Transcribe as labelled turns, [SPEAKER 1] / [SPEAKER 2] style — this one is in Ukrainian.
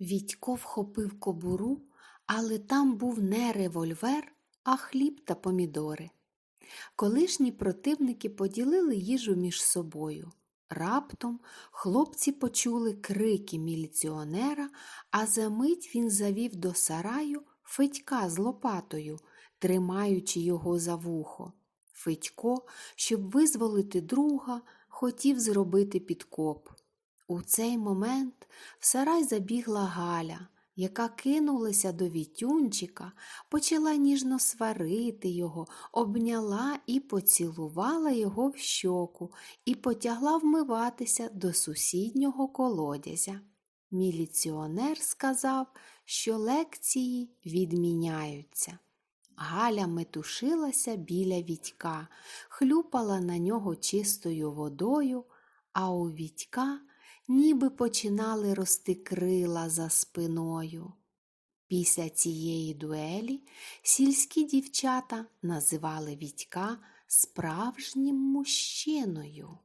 [SPEAKER 1] Вітько вхопив кобуру, але там був не револьвер, а хліб та помідори. Колишні противники поділили їжу між собою. Раптом хлопці почули крики міліціонера, а за мить він завів до сараю Федька з лопатою, тримаючи його за вухо. Федько, щоб визволити друга, хотів зробити підкоп. У цей момент в сарай забігла Галя, яка кинулася до Вітюнчика, почала ніжно сварити його, обняла і поцілувала його в щоку і потягла вмиватися до сусіднього колодязя. Міліціонер сказав, що лекції відміняються. Галя метушилася біля Вітька, хлюпала на нього чистою водою, а у Вітька ніби починали рости крила за спиною. Після цієї дуелі сільські дівчата називали Вітька справжнім мужчиною.